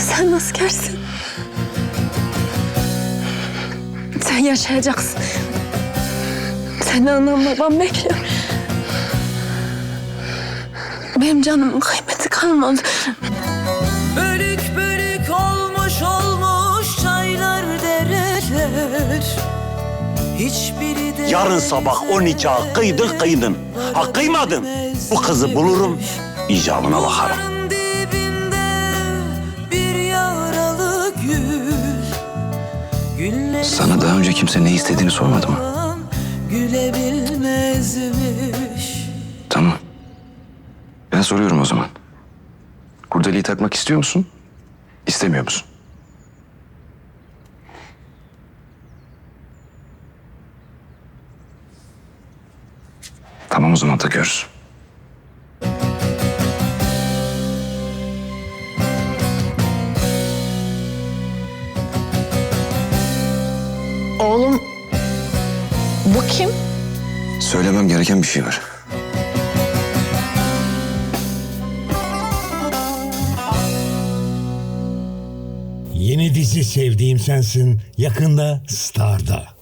Sen askersin. Sen yaşayacaksın. Seni anam babam bekliyor. Benim canımın kıymeti kalmadı. Bölük bölük olmuş olmuş çaylar dereler Hiçbiri de Yarın sabah o nikahı kıydın kıydın. Ha kıymadın. Bu kızı bulurum. icabına bakarım. Sana daha önce kimse ne istediğini sormadı mı? Tamam. Ben soruyorum o zaman. Kurdeleyi takmak istiyor musun? İstemiyor musun? Tamam o zaman takıyoruz. Oğlum bu kim? Söylemem gereken bir şey var. Yeni dizi Sevdiğim Sensin yakında Star'da.